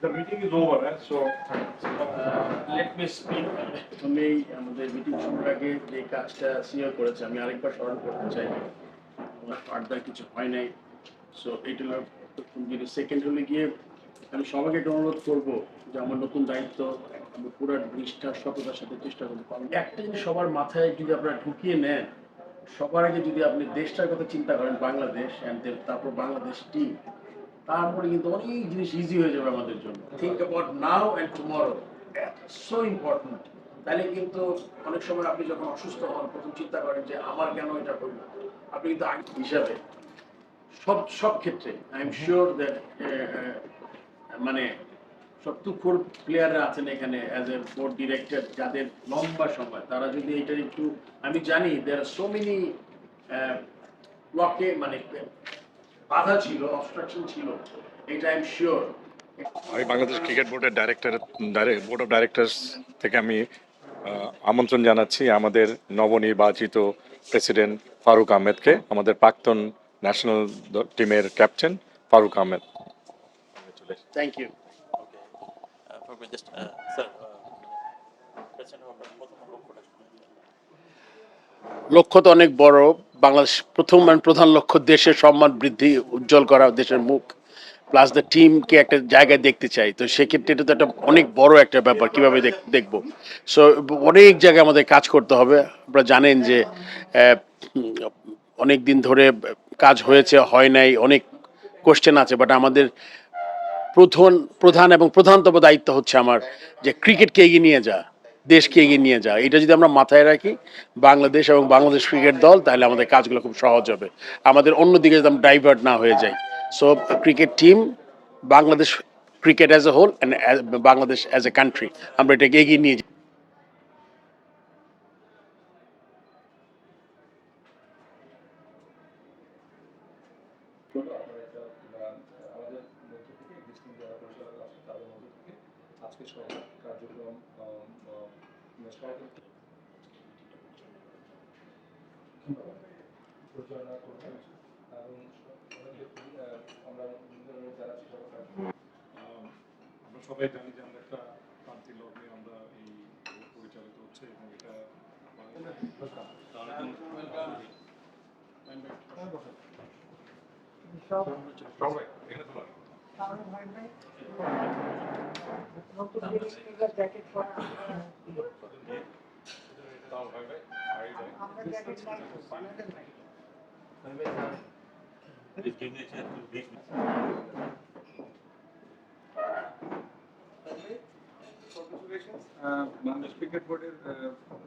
The meeting is over, eh? so. Let me speak আমি আমাদের meeting শুরুর আগে যে কাজটা সিও করেছে আমি আরেকবার স্মরণ করতে চাই আমার ফার্দার কিছু হয় নাই সো প্রথম জিনিস সেকেন্ড হলে গিয়ে আমি সবাইকে একটা অনুরোধ করব যে আমার নতুন দায়িত্ব আমি পুরো নিষ্ঠার সততার সাথে চেষ্টা করতে পারব একটা জিনিস সবার মাথায় যদি আপনারা ঢুকিয়ে নেন সবার আগে যদি আপনি দেশটার কথা চিন্তা করেন বাংলাদেশ অ্যান্ড তারপর বাংলাদেশ টিম তারপরে কিন্তু অনেক জিনিস ইজি হয়ে যাবে আমাদের জন্য। Think about now and tomorrow so important তাহলে কিন্তু অনেক সময় আপনি যখন অসুস্থ হন প্রথম চিন্তা করেন যে আমার কেন এটা হইল আপনি কিন্তু আগে হিসাবে সব সব ক্ষেত্রে আই এম শিওর দ্যাট মানে সব তুখোর প্লেয়াররা আছেন এখানে অ্যাজ এ বোর্ড ডিরেক্টর যাদের লম্বা সময়। তারা যদি এটা একটু আমি জানি দেয়ার আর সো মেনি ব্লকে মানে বাধা ছিল অবস্ট্রাকশন ছিল এটা আই এম শিওর আমি বাংলাদেশ ক্রিকেট বোর্ডের ডাইরেক্টর বোর্ড অফ ডাইরেক্টরস থেকে আমি আমন্ত্রণ জানাচ্ছি আমাদের নবনির্বাচিত প্রেসিডেন্ট ফারুক আহমেদকে আমাদের প্রাক্তন ন্যাশনাল টিমের captain Faruque Ahmed thank you Uh, uh, uh? লক্ষ্য তো অনেক বড় বাংলাদেশ প্রথম মানে প্রধান লক্ষ্য দেশের সম্মান বৃদ্ধি, উজ্জ্বল করা দেশের মুখ প্লাস দ্য টিমকে একটা জায়গায় দেখতে চাই। তো সেক্ষেত্রে এটা তো একটা অনেক বড় একটা ব্যাপার, কীভাবে দেখ- দেখব? সো অনেক জায়গায় আমাদের কাজ করতে হবে। আপনারা জানেন যে অনেক দিন ধরে কাজ হয়েছে, হয় নাই, অনেক কোশ্চেন আছে বাট আমাদের প্রধান প্রধান এবং প্রধানতম দায়িত্ব হচ্ছে আমার যে ক্রিকেটকে এগিয়ে নিয়ে যা দেশকে এগিয়ে নিয়ে যা এটা যদি আমরা মাথায় রাখি, বাংলাদেশ এবং বাংলাদেশ ক্রিকেট দল, তাহলে আমাদের কাজগুলো খুব সহজ হবে। আমাদের অন্যদিকে যদি আমরা ডাইভার্ট না হয়ে যাই। So cricket team Bangladesh cricket as a whole and Bangladesh as a country আমরা এটাকে এগিয়ে নিয়ে যাই। পরিচালনা করবেন এবং আমরা ধন্যবাদ আমরা সবাই জানি যে আমরা একটা শান্তি লগ্নে আমরা এই পরিচালিত হচ্ছে এবং এটা সবাই এখানে তো লাগে। তাও হয় ভাই, হয় ভাই। Please give me a chance to brief me. Congratulations Bangladesh cricket বোর্ডের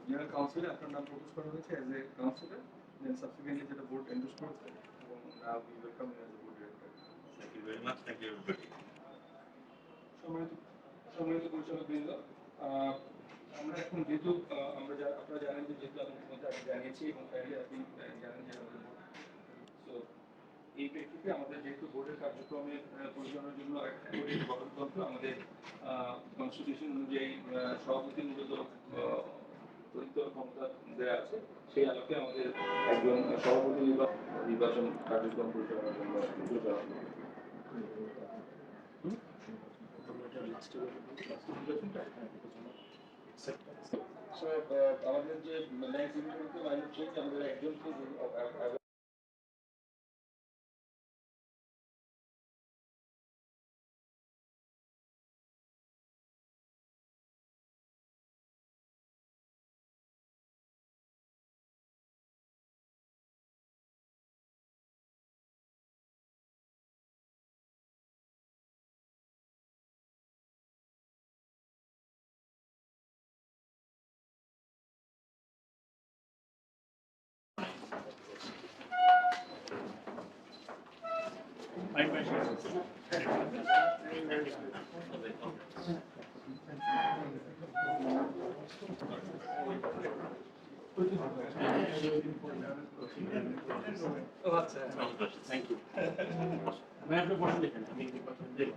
জেনারেল কাউন্সিলে আপনার নাম প্রপোজ করা হয়েছে as a councillor then subsequently যেটা বোর্ড এন্ডোর্স করেছে এবং now we welcome you as a board director Thank you very much. Thank you, everybody. সম্মানিত সম্মানিত পরিচালক বৃন্দ আহ, আমরা এখন যেহেতু আমরা আপনারা জানেন যে যেহেতু আপনাদের মধ্যে আগে জানিয়েছি এবং আপনি জানেন যে তো এই প্রেক্ষিতে আমাদের যেহেতু বোর্ডের কার্যক্রমের পরিচালনার জন্য বোর্ডের গঠনতন্ত্র আমাদের কনস্টিটিউশন অনুযায়ী আহ, সভাপতির মূলত তথ্য ক্ষমতা দেওয়া আছে সেই আলোকে আমাদের একজন সভাপতি নির্বাচন কার্যক্রম পরিচালনার জন্য পরিচালনা আমাদের যে next division-তে আমাদের যে- আ- আ- আ- থ্যাংক ইউ আমি আপনার বসে দেখেন আমি কথা দেখি